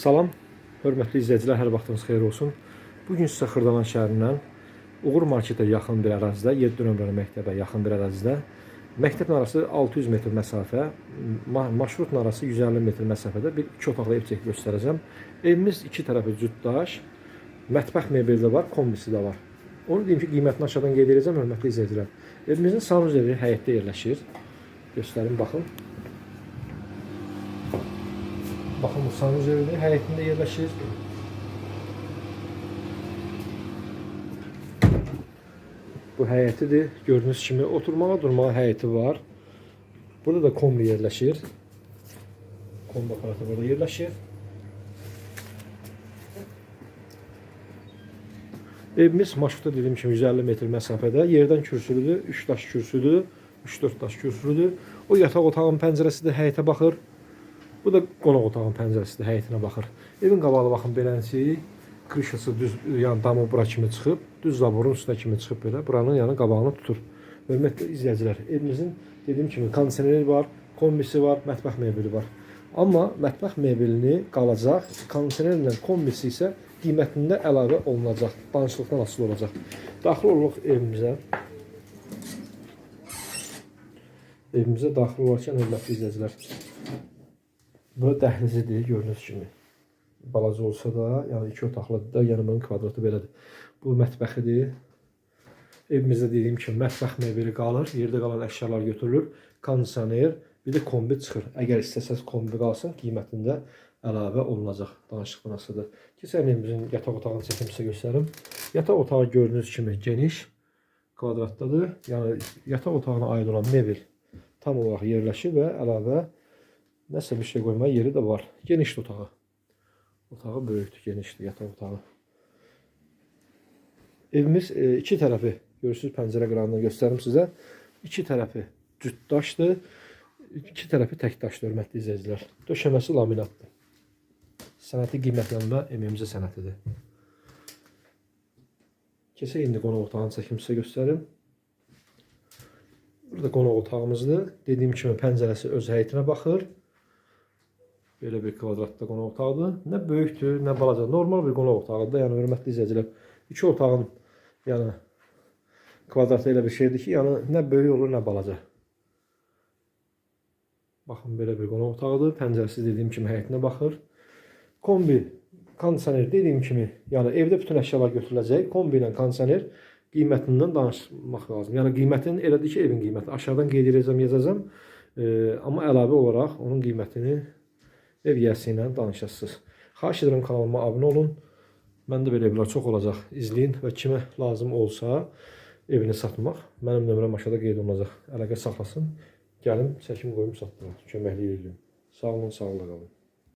Salam, hörmətli izləyicilər, hər vaxtınız xeyir olsun. Bu gün sizə Xırdalan şəhərindən Uğur marketə yaxın bir ərazidə, 7 nömrəli məktəbə yaxın bir ərazidə məktəbin arası 600 metr məsafə, ma arası 150 metr məsafədə bir iki otaqlı ev çəkib göstərəcəm. Evimiz iki tərəfi cütdaş, mətbəx mebeli də var, kombisi də var. Onu deyim ki, qiymətini aşağıdan qeyd edəcəm, hörmətli izləyicilər. Evimizin sanuzeli həyətdə yerləşir. Göstərim, baxın. Baxın bu sanuzeli həyətində yerləşir. Bu həyətidir. Gördüyünüz kimi oturmağa, durmağa həyəti var. Burada da kombi yerləşir. Kombi aparatı burada yerləşir. Evimiz marşrutda dediyim kimi 150 metr məsafədə. Yerdən kürsülüdür, 3 daş kürsüdür, 3-4 daş kürsülüdür. O yataq otağın pəncərəsi də həyətə baxır. Bu da qonaq otağın pəncərəsi də həyətinə baxır. Evin qabağı baxın beləncə krişası düz yəni damı bura kimi çıxıb, düz zaborun üstünə kimi çıxıb belə buranın yəni qabağını tutur. Hörmətli izləyicilər, evimizin dediyim kimi kondisioneri var, kombisi var, mətbəx mebeli var. Amma mətbəx mebelini qalacaq, kondisionerlə kombisi isə qiymətində əlavə olunacaq, danışıqdan asılı olacaq. Daxil oluruq evimizə. Evimizə daxil olarkən hörmətli izləyicilər, bura dəhlizidir gördüyünüz kimi. Balaca olsa da, yəni iki otaqlıdır da, yəni bunun kvadratı belədir. Bu mətbəxidir. Evimizdə dediyim kimi mətbəx mebeli qalır, yerdə qalan əşyalar götürülür, kondisioner, bir də kombi çıxır. Əgər istəsəz kombi qalsın, qiymətində əlavə olunacaq. Danışıqdan asılıdır. Keçən evimizin yataq otağını çəkim sizə göstərim. Yataq otağı gördüyünüz kimi geniş, kvadratdadır. Yəni yataq otağına aid olan mebel tam olaraq yerləşir və əlavə nəsə bir şey qoyma yeri də var. Genişdir otağı. Otağı böyükdür, genişdir yataq otağı. Evimiz e, iki tərəfi, görürsüz pəncərə qırağını göstərim sizə. İki tərəfi cütdaşdır. İki tərəfi təkdaşdır, hörmətli izləyicilər. Döşəməsi laminatdır. Sənəti qiymətlənmə evimizin sənətidir. Keçək indi qonaq otağını çəkim sizə göstərim. Burada qonaq otağımızdır. Dediyim kimi pəncərəsi öz həyətinə baxır. Belə bir kvadratda qonaq otağıdır. Nə böyükdür, nə balaca. Normal bir qonaq otağıdır. Yəni hörmətli izləyicilər, iki otağın yəni kvadratı elə bir şeydir ki, yəni nə böyük olur, nə balaca. Baxın belə bir qonaq otağıdır. Pəncərəsi dediyim kimi həyətinə baxır. Kombi, kondisioner dediyim kimi, yəni evdə bütün əşyalar götürüləcək. Kombi ilə kondisioner qiymətindən danışmaq lazım. Yəni qiymətin elədir ki, evin qiyməti aşağıdan qeyd edəcəm, yazacağam. E, amma əlavə olaraq onun qiymətini ev yiyəsi ilə danışasınız. Xahiş edirəm kanalıma abunə olun. Məndə belə evlər çox olacaq. İzləyin və kimə lazım olsa evini satmaq, mənim nömrəm aşağıda qeyd olunacaq. Əlaqə saxlasın. Gəlim çəkim qoyum satdırım. Köməklik edirəm. Sağ olun, sağlıqla qalın.